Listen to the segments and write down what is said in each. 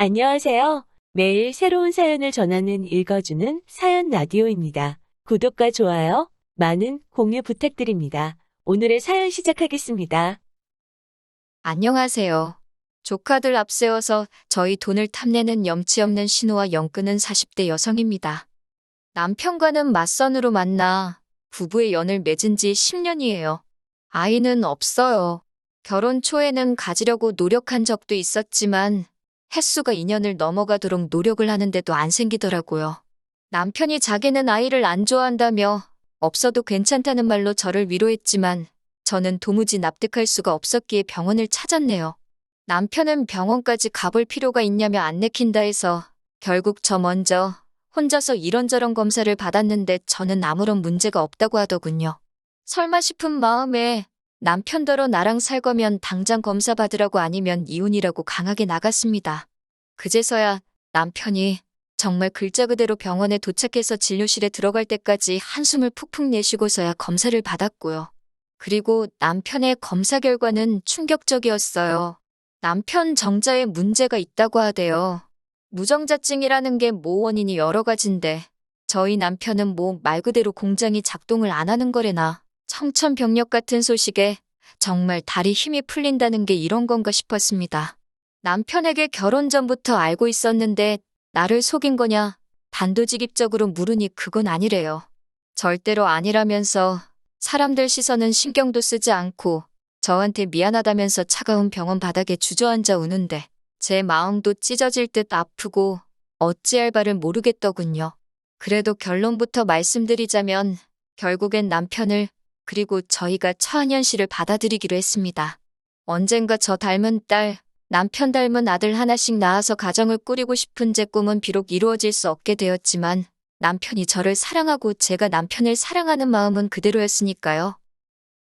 안녕하세요. 매일 새로운 사연을 전하는 읽어주는 사연 라디오입니다. 구독과 좋아요, 많은 공유 부탁드립니다. 오늘의 사연 시작하겠습니다. 안녕하세요. 조카들 앞세워서 저희 돈을 탐내는 염치 없는 신우와 영끄는 40대 여성입니다. 남편과는 맞선으로 만나 부부의 연을 맺은 지 10년이에요. 아이는 없어요. 결혼 초에는 가지려고 노력한 적도 있었지만 횟수가 2년을 넘어가도록 노력을 하는데도 안 생기더라고요. 남편이 자기는 아이를 안 좋아한다며 없어도 괜찮다는 말로 저를 위로했지만 저는 도무지 납득할 수가 없었기에 병원을 찾았네요. 남편은 병원까지 가볼 필요가 있냐며 안 내킨다 해서 결국 저 먼저 혼자서 이런저런 검사를 받았는데 저는 아무런 문제가 없다고 하더군요. 설마 싶은 마음에 남편더러 나랑 살 거면 당장 검사 받으라고 아니면 이혼이라고 강하게 나갔습니다. 그제서야 남편이 정말 글자 그대로 병원에 도착해서 진료실에 들어갈 때까지 한숨을 푹푹 내쉬고서야 검사를 받았고요. 그리고 남편의 검사 결과는 충격적이었어요. 남편 정자에 문제가 있다고 하대요. 무정자증이라는 게 모 원인이 여러 가지인데 저희 남편은 뭐 말 그대로 공장이 작동을 안 하는 거래나 청천벽력 같은 소식에 정말 다리 힘이 풀린다는 게 이런 건가 싶었습니다. 남편에게 결혼 전부터 알고 있었는데 나를 속인 거냐 단도직입적으로 물으니 그건 아니래요. 절대로 아니라면서 사람들 시선은 신경도 쓰지 않고 저한테 미안하다면서 차가운 병원 바닥에 주저앉아 우는데 제 마음도 찢어질 듯 아프고 어찌할 바를 모르겠더군요. 그래도 결론부터 말씀드리자면 결국엔 남편을 그리고 저희가 처한현 씨를 받아들이기로 했습니다. 언젠가 저 닮은 딸, 남편 닮은 아들 하나씩 낳아서 가정을 꾸리고 싶은 제 꿈은 비록 이루어질 수 없게 되었지만 남편이 저를 사랑하고 제가 남편을 사랑하는 마음은 그대로였으니까요.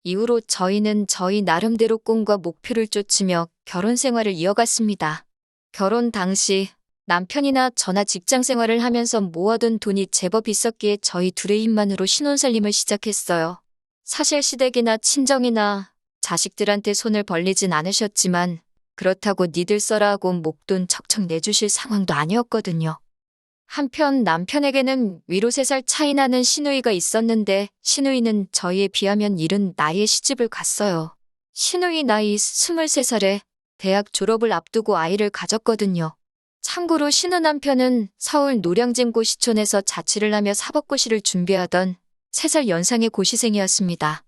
이후로 저희는 저희 나름대로 꿈과 목표를 쫓으며 결혼 생활을 이어갔습니다. 결혼 당시 남편이나 저나 직장 생활을 하면서 모아둔 돈이 제법 있었기에 저희 둘의 힘만으로 신혼살림을 시작했어요. 사실 시댁이나 친정이나 자식들한테 손을 벌리진 않으셨지만 그렇다고 니들 써라 하고 목돈 척척 내주실 상황도 아니었거든요. 한편 남편에게는 위로 3살 차이 나는 시누이가 있었는데 시누이는 저희에 비하면 이른 나이에 시집을 갔어요. 시누이 나이 23살에 대학 졸업을 앞두고 아이를 가졌거든요. 참고로 신우 남편은 서울 노량진 고 시촌에서 자취를 하며 사법고시를 준비하던 3살 연상의 고시생이었습니다.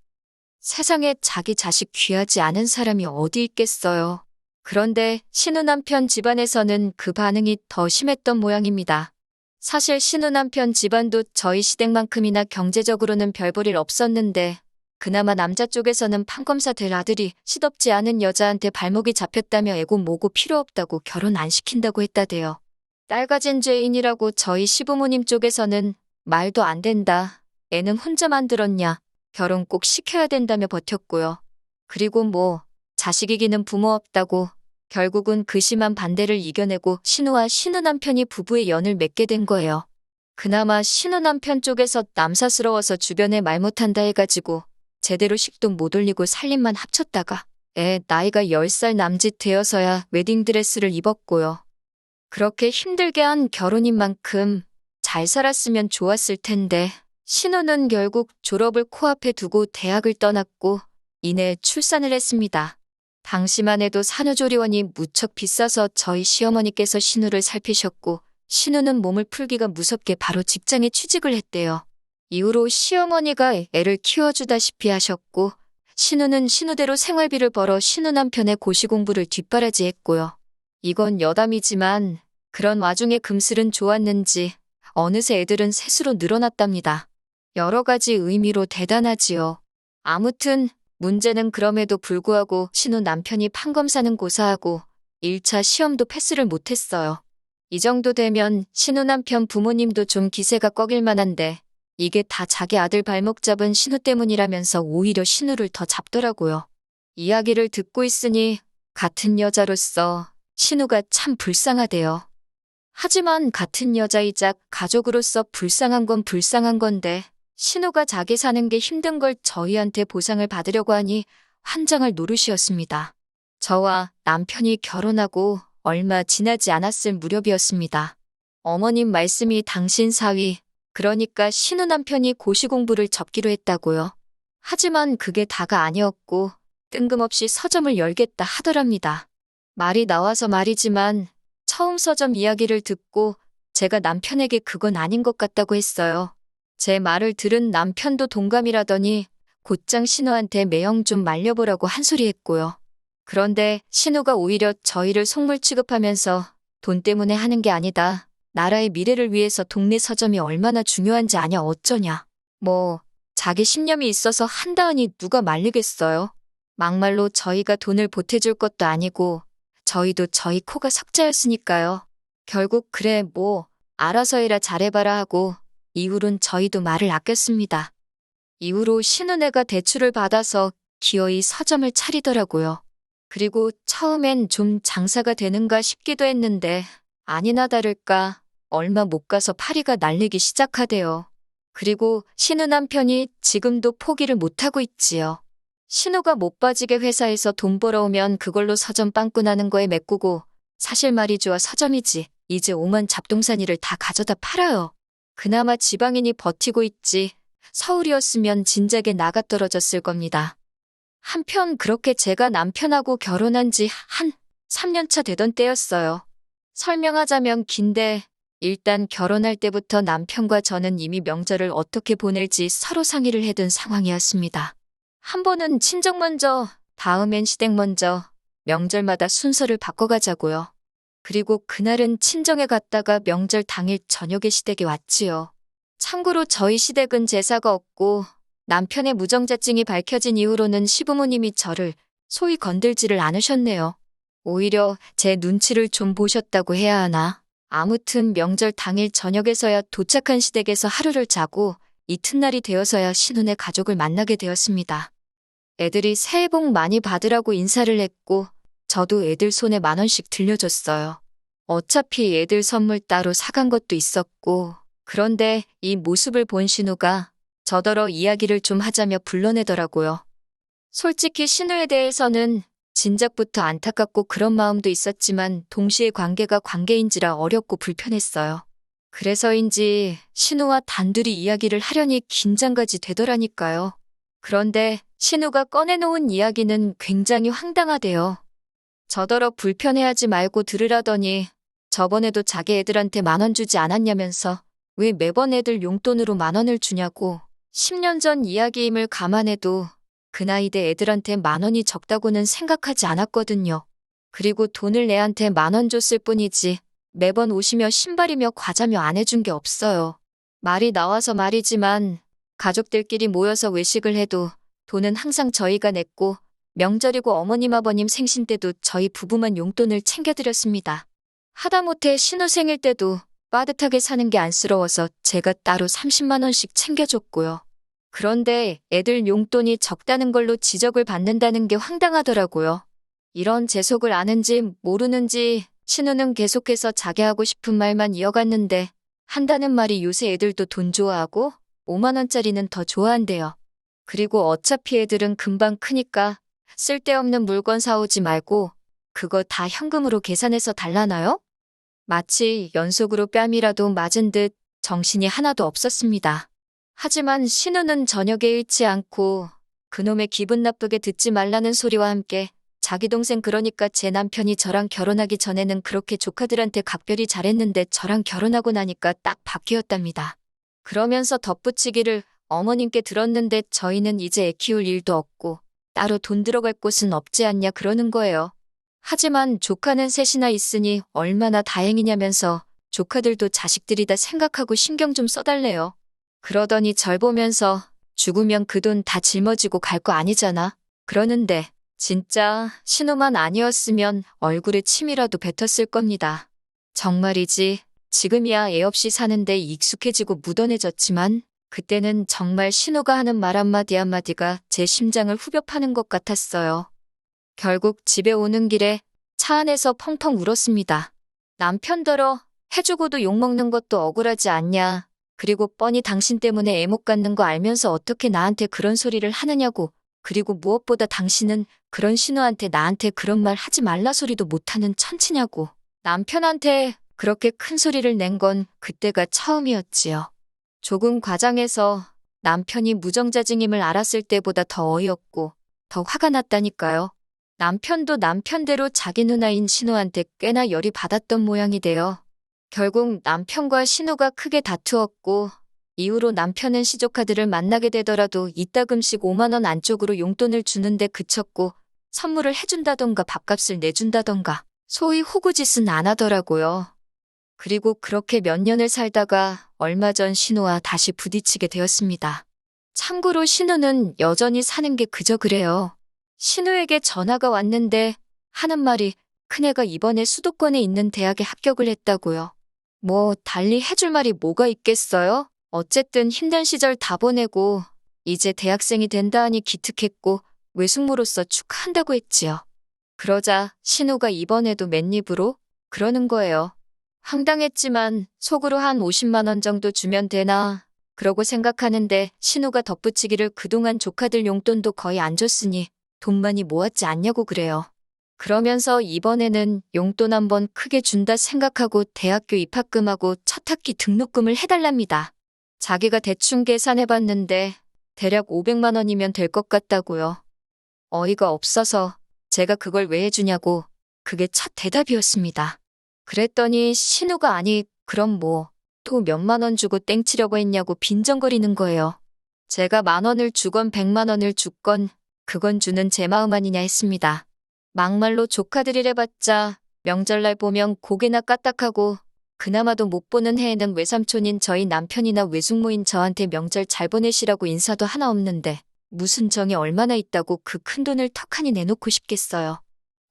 세상에 자기 자식 귀하지 않은 사람이 어디 있겠어요. 그런데 신우 남편 집안에서는 그 반응이 더 심했던 모양입니다. 사실 신우 남편 집안도 저희 시댁만큼이나 경제적으로는 별볼일 없었는데 그나마 남자 쪽에서는 판검사 될 아들이 시덥지 않은 여자한테 발목이 잡혔다며 애고 뭐고 필요 없다고 결혼 안 시킨다고 했다대요. 딸 가진 죄인이라고 저희 시부모님 쪽에서는 말도 안 된다. 애는 혼자 만들었냐. 결혼 꼭 시켜야 된다며 버텼고요. 그리고 뭐 자식 이기는 부모 없다고 결국은 그 심한 반대를 이겨내고 신우와 신우 남편이 부부의 연을 맺게 된 거예요. 그나마 신우 남편 쪽에서 남사스러워서 주변에 말 못한다 해가지고 제대로 식도 못 올리고 살림만 합쳤다가 애 나이가 10살 남짓 되어서야 웨딩드레스를 입었고요. 그렇게 힘들게 한 결혼인 만큼 잘 살았으면 좋았을 텐데 신우는 결국 졸업을 코앞에 두고 대학을 떠났고 이내 출산을 했습니다. 당시만 해도 산후조리원이 무척 비싸서 저희 시어머니께서 신우를 살피셨고 신우는 몸을 풀기가 무섭게 바로 직장에 취직을 했대요. 이후로 시어머니가 애를 키워주다시피 하셨고 신우는 신우대로 생활비를 벌어 신우 남편의 고시 공부를 뒷바라지했고요. 이건 여담이지만 그런 와중에 금슬은 좋았는지 어느새 애들은 셋으로 늘어났답니다. 여러 가지 의미로 대단하지요. 아무튼 문제는 그럼에도 불구하고 신우 남편이 판검사는 고사하고 1차 시험도 패스를 못했어요. 이 정도 되면 신우 남편 부모님도 좀 기세가 꺾일 만한데 이게 다 자기 아들 발목 잡은 신우 때문이라면서 오히려 신우를 더 잡더라고요. 이야기를 듣고 있으니 같은 여자로서 신우가 참 불쌍하대요. 하지만 같은 여자이자 가족으로서 불쌍한 건 불쌍한 건데 신우가 자기 사는 게 힘든 걸 저희한테 보상을 받으려고 하니 환장할 노릇이었습니다. 저와 남편이 결혼하고 얼마 지나지 않았을 무렵이었습니다. 어머님 말씀이 당신 사위, 그러니까 신우 남편이 고시 공부를 접기로 했다고요. 하지만 그게 다가 아니었고 뜬금없이 서점을 열겠다 하더랍니다. 말이 나와서 말이지만 처음 서점 이야기를 듣고 제가 남편에게 그건 아닌 것 같다고 했어요. 제 말을 들은 남편도 동감이라더니 곧장 신우한테 매형 좀 말려보라고 한 소리 했고요. 그런데 신우가 오히려 저희를 속물 취급하면서 돈 때문에 하는 게 아니다. 나라의 미래를 위해서 동네 서점이 얼마나 중요한지 아냐 어쩌냐. 뭐 자기 신념이 있어서 한다하니 누가 말리겠어요. 막말로 저희가 돈을 보태줄 것도 아니고 저희도 저희 코가 석자였으니까요. 결국 그래 뭐 알아서 해라 잘해봐라 하고 이후론 저희도 말을 아꼈습니다. 이후로 신은혜가 대출을 받아서 기어이 서점을 차리더라고요. 그리고 처음엔 좀 장사가 되는가 싶기도 했는데 아니나 다를까 얼마 못 가서 파리가 날리기 시작하대요. 그리고 신우 남편이 지금도 포기를 못하고 있지요. 신우가 못 빠지게 회사에서 돈 벌어오면 그걸로 서점 빵꾸나는 거에 메꾸고 사실 말이죠 서점이지 이제 오만 잡동사니를 다 가져다 팔아요. 그나마 지방인이 버티고 있지 서울이었으면 진작에 나가 떨어졌을 겁니다. 한편 그렇게 제가 남편하고 결혼한 지 한 3년차 되던 때였어요. 설명하자면 긴데 일단 결혼할 때부터 남편과 저는 이미 명절을 어떻게 보낼지 서로 상의를 해둔 상황이었습니다. 한 번은 친정 먼저, 다음엔 시댁 먼저, 명절마다 순서를 바꿔가자고요. 그리고 그날은 친정에 갔다가 명절 당일 저녁에 시댁에 왔지요. 참고로 저희 시댁은 제사가 없고 남편의 무정자증이 밝혀진 이후로는 시부모님이 저를 소위 건들지를 않으셨네요. 오히려 제 눈치를 좀 보셨다고 해야 하나. 아무튼 명절 당일 저녁에서야 도착한 시댁에서 하루를 자고 이튿날이 되어서야 신혼의 가족을 만나게 되었습니다. 애들이 새해 복 많이 받으라고 인사를 했고 저도 애들 손에 만 원씩 들려줬어요. 어차피 애들 선물 따로 사간 것도 있었고 그런데 이 모습을 본 신우가 저더러 이야기를 좀 하자며 불러내더라고요. 솔직히 신우에 대해서는 진작부터 안타깝고 그런 마음도 있었지만 동시에 관계가 관계인지라 어렵고 불편했어요. 그래서인지 신우와 단둘이 이야기를 하려니 긴장까지 되더라니까요. 그런데 신우가 꺼내놓은 이야기는 굉장히 황당하대요. 저더러 불편해하지 말고 들으라더니 저번에도 자기 애들한테 만 원 주지 않았냐면서 왜 매번 애들 용돈으로 만 원을 주냐고 10년 전 이야기임을 감안해도 그 나이 대 애들한테 만 원이 적다고는 생각하지 않았거든요. 그리고 돈을 내한테 만 원 줬을 뿐이지 매번 옷이며 신발이며 과자며 안 해준 게 없어요. 말이 나와서 말이지만 가족들끼리 모여서 외식을 해도 돈은 항상 저희가 냈고 명절이고 어머님 아버님 생신 때도 저희 부부만 용돈을 챙겨드렸습니다. 하다못해 신우 생일 때도 빠듯하게 사는 게 안쓰러워서 제가 따로 30만 원씩 챙겨줬고요. 그런데 애들 용돈이 적다는 걸로 지적을 받는다는 게 황당하더라고요. 이런 제 속을 아는지 모르는지 신우는 계속해서 자기 하고 싶은 말만 이어갔는데 한다는 말이 요새 애들도 돈 좋아하고 5만 원짜리는 더 좋아한대요. 그리고 어차피 애들은 금방 크니까 쓸데없는 물건 사오지 말고 그거 다 현금으로 계산해서 달라나요? 마치 연속으로 뺨이라도 맞은 듯 정신이 하나도 없었습니다. 하지만 신우는 저녁에 잃지 않고 그놈의 기분 나쁘게 듣지 말라는 소리와 함께 자기 동생 그러니까 제 남편이 저랑 결혼하기 전에는 그렇게 조카들한테 각별히 잘했는데 저랑 결혼하고 나니까 딱 바뀌었답니다. 그러면서 덧붙이기를 어머님께 들었는데 저희는 이제 애 키울 일도 없고 따로 돈 들어갈 곳은 없지 않냐 그러는 거예요. 하지만 조카는 셋이나 있으니 얼마나 다행이냐면서 조카들도 자식들이다 생각하고 신경 좀 써달래요. 그러더니 절 보면서 죽으면 그 돈 다 짊어지고 갈 거 아니잖아. 그러는데 진짜 신호만 아니었으면 얼굴에 침이라도 뱉었을 겁니다. 정말이지 지금이야 애 없이 사는데 익숙해지고 무던해졌지만 그때는 정말 신호가 하는 말 한마디 한마디가 제 심장을 후벼 파는 것 같았어요. 결국 집에 오는 길에 차 안에서 펑펑 울었습니다. 남편더러 해주고도 욕먹는 것도 억울하지 않냐. 그리고 뻔히 당신 때문에 애못 갖는 거 알면서 어떻게 나한테 그런 소리를 하느냐고. 그리고 무엇보다 당신은 그런 신우한테 나한테 그런 말 하지 말라 소리도 못하는 천치냐고. 남편한테 그렇게 큰 소리를 낸 건 그때가 처음이었지요. 조금 과장해서 남편이 무정자증임을 알았을 때보다 더 어이없고 더 화가 났다니까요. 남편도 남편대로 자기 누나인 신우한테 꽤나 열이 받았던 모양이 돼요. 결국 남편과 신우가 크게 다투었고 이후로 남편은 시조카들을 만나게 되더라도 이따금씩 5만원 안쪽으로 용돈을 주는데 그쳤고 선물을 해준다던가 밥값을 내준다던가 소위 호구짓은 안 하더라고요. 그리고 그렇게 몇 년을 살다가 얼마 전 신우와 다시 부딪히게 되었습니다. 참고로 신우는 여전히 사는 게 그저 그래요. 신우에게 전화가 왔는데 하는 말이 큰애가 이번에 수도권에 있는 대학에 합격을 했다고요. 뭐 달리 해줄 말이 뭐가 있겠어요? 어쨌든 힘든 시절 다 보내고 이제 대학생이 된다 하니 기특했고 외숙모로서 축하한다고 했지요. 그러자 신우가 이번에도 맨입으로 그러는 거예요. 황당했지만 속으로 한 50만 원 정도 주면 되나 그러고 생각하는데 신우가 덧붙이기를 그동안 조카들 용돈도 거의 안 줬으니 돈 많이 모았지 않냐고 그래요. 그러면서 이번에는 용돈 한번 크게 준다 생각하고 대학교 입학금하고 첫 학기 등록금을 해달랍니다. 자기가 대충 계산해봤는데 대략 500만 원이면 될 것 같다고요. 어이가 없어서 제가 그걸 왜 해주냐고 그게 첫 대답이었습니다. 그랬더니 신우가 아니 그럼 뭐 또 몇만 원 주고 땡치려고 했냐고 빈정거리는 거예요. 제가 만 원을 주건 백만 원을 줬건 그건 주는 제 마음 아니냐 했습니다. 막말로 조카들이래봤자 명절날 보면 고개나 까딱하고 그나마도 못 보는 해에는 외삼촌인 저희 남편이나 외숙모인 저한테 명절 잘 보내시라고 인사도 하나 없는데 무슨 정이 얼마나 있다고 그 큰 돈을 턱하니 내놓고 싶겠어요.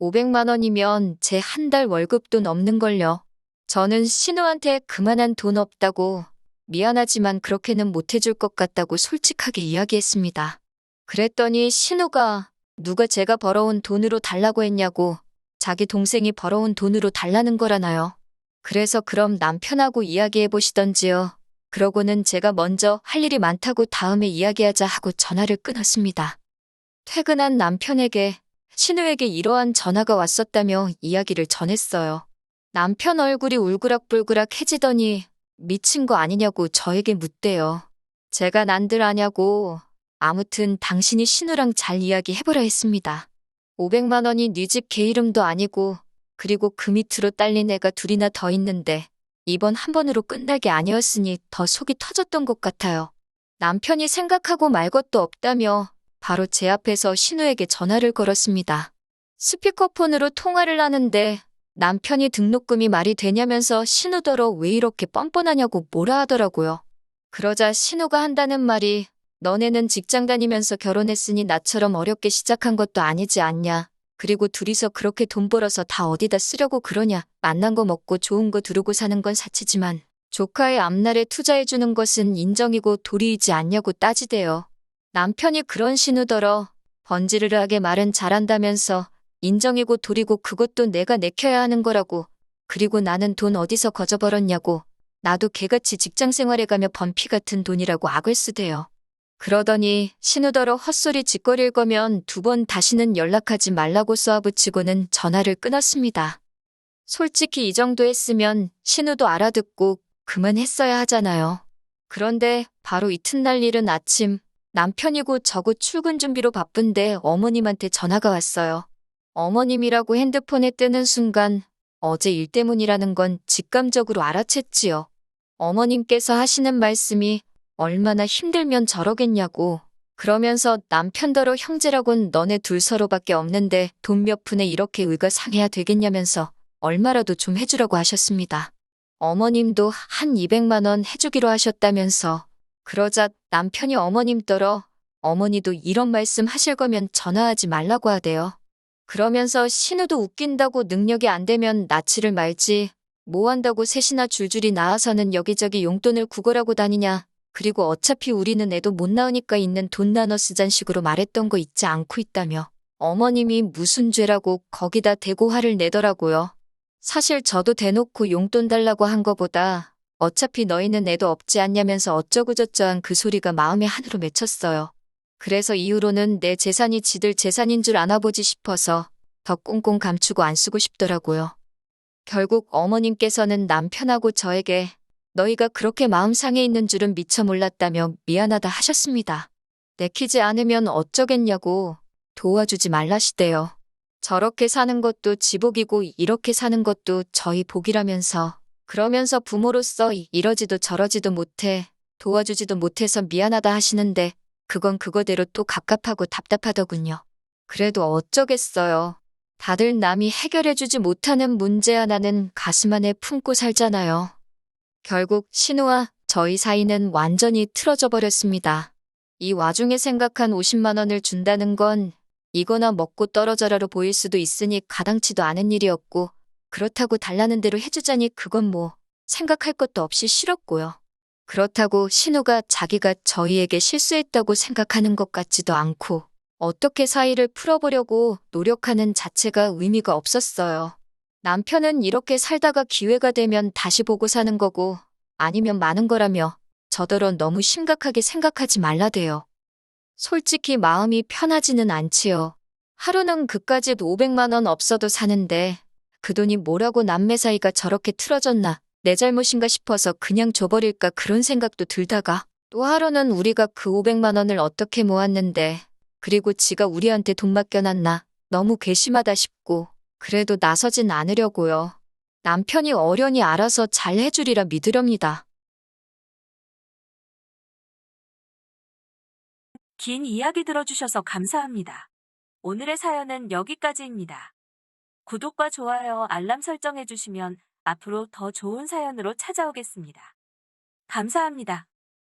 500만 원이면 제 한 달 월급도 넘는 걸요. 저는 신우한테 그만한 돈 없다고 미안하지만 그렇게는 못 해줄 것 같다고 솔직하게 이야기했습니다. 그랬더니 신우가 누가 제가 벌어온 돈으로 달라고 했냐고 자기 동생이 벌어온 돈으로 달라는 거라나요. 그래서 그럼 남편하고 이야기해 보시던지요. 그러고는 제가 먼저 할 일이 많다고 다음에 이야기하자 하고 전화를 끊었습니다. 퇴근한 남편에게 신우에게 이러한 전화가 왔었다며 이야기를 전했어요. 남편 얼굴이 울그락불그락 해지더니 미친 거 아니냐고 저에게 묻대요. 제가 난들 아냐고 아무튼 당신이 신우랑 잘 이야기해보라 했습니다. 500만 원이 네 집 개 이름도 아니고 그리고 그 밑으로 딸린 애가 둘이나 더 있는데 이번 한 번으로 끝날 게 아니었으니 더 속이 터졌던 것 같아요. 남편이 생각하고 말 것도 없다며 바로 제 앞에서 신우에게 전화를 걸었습니다. 스피커폰으로 통화를 하는데 남편이 등록금이 말이 되냐면서 신우더러 왜 이렇게 뻔뻔하냐고 뭐라 하더라고요. 그러자 신우가 한다는 말이 너네는 직장 다니면서 결혼했으니 나처럼 어렵게 시작한 것도 아니지 않냐. 그리고 둘이서 그렇게 돈 벌어서 다 어디다 쓰려고 그러냐. 만난 거 먹고 좋은 거 두르고 사는 건 사치지만 조카의 앞날에 투자해주는 것은 인정이고 도리이지 않냐고 따지대요. 남편이 그런 신우더러 번지르르하게 말은 잘한다면서 인정이고 도리고 그것도 내가 내켜야 하는 거라고. 그리고 나는 돈 어디서 거저 벌었냐고. 나도 개같이 직장 생활에 가며 번피 같은 돈이라고 악을 쓰대요. 그러더니 신우더러 헛소리 짓거릴 거면 두 번 다시는 연락하지 말라고 쏘아붙이고는 전화를 끊었습니다. 솔직히 이 정도 했으면 신우도 알아듣고 그만했어야 하잖아요. 그런데 바로 이튿날 일은 아침 남편이고 저고 출근 준비로 바쁜데 어머님한테 전화가 왔어요. 어머님이라고 핸드폰에 뜨는 순간 어제 일 때문이라는 건 직감적으로 알아챘지요. 어머님께서 하시는 말씀이 얼마나 힘들면 저러겠냐고. 그러면서 남편더러 형제라곤 너네 둘 서로밖에 없는데 돈 몇 푼에 이렇게 의가 상해야 되겠냐면서 얼마라도 좀 해주라고 하셨습니다. 어머님도 한 200만 원 해주기로 하셨다면서 그러자 남편이 어머님더러 어머니도 이런 말씀 하실 거면 전화하지 말라고 하대요. 그러면서 신우도 웃긴다고 능력이 안 되면 나치를 말지 뭐 한다고 셋이나 줄줄이 나와서는 여기저기 용돈을 구걸하고 다니냐. 그리고 어차피 우리는 애도 못 나오니까 있는 돈 나눠 쓰잔 식으로 말했던 거 잊지 않고 있다며. 어머님이 무슨 죄라고 거기다 대고 화를 내더라고요. 사실 저도 대놓고 용돈 달라고 한 거보다 어차피 너희는 애도 없지 않냐면서 어쩌고저쩌한 그 소리가 마음에 한으로 맺혔어요. 그래서 이후로는 내 재산이 지들 재산인 줄 아나보지 싶어서 더 꽁꽁 감추고 안 쓰고 싶더라고요. 결국 어머님께서는 남편하고 저에게 너희가 그렇게 마음 상해 있는 줄은 미처 몰랐다며 미안하다 하셨습니다. 내키지 않으면 어쩌겠냐고 도와주지 말라시대요. 저렇게 사는 것도 지복이고 이렇게 사는 것도 저희 복이라면서 그러면서 부모로서 이러지도 저러지도 못해 도와주지도 못해서 미안하다 하시는데 그건 그거대로 또 갑갑하고 답답하더군요. 그래도 어쩌겠어요. 다들 남이 해결해주지 못하는 문제 하나는 가슴 안에 품고 살잖아요. 결국 신우와 저희 사이는 완전히 틀어져 버렸습니다. 이 와중에 생각한 50만 원을 준다는 건 이거나 먹고 떨어져라로 보일 수도 있으니 가당치도 않은 일이었고 그렇다고 달라는 대로 해주자니 그건 뭐 생각할 것도 없이 싫었고요. 그렇다고 신우가 자기가 저희에게 실수했다고 생각하는 것 같지도 않고 어떻게 사이를 풀어보려고 노력하는 자체가 의미가 없었어요. 남편은 이렇게 살다가 기회가 되면 다시 보고 사는 거고 아니면 마는 거라며 저더러 너무 심각하게 생각하지 말라대요. 솔직히 마음이 편하지는 않지요. 하루는 그까짓 500만 원 없어도 사는데 그 돈이 뭐라고 남매 사이가 저렇게 틀어졌나 내 잘못인가 싶어서 그냥 줘버릴까 그런 생각도 들다가 또 하루는 우리가 그 500만 원을 어떻게 모았는데 그리고 지가 우리한테 돈 맡겨놨나 너무 괘씸하다 싶고 그래도 나서진 않으려고요. 남편이 어련히 알아서 잘 해주리라 믿으렵니다. 긴 이야기 들어주셔서 감사합니다. 오늘의 사연은 여기까지입니다. 구독과 좋아요, 알람 설정해주시면 앞으로 더 좋은 사연으로 찾아오겠습니다. 감사합니다.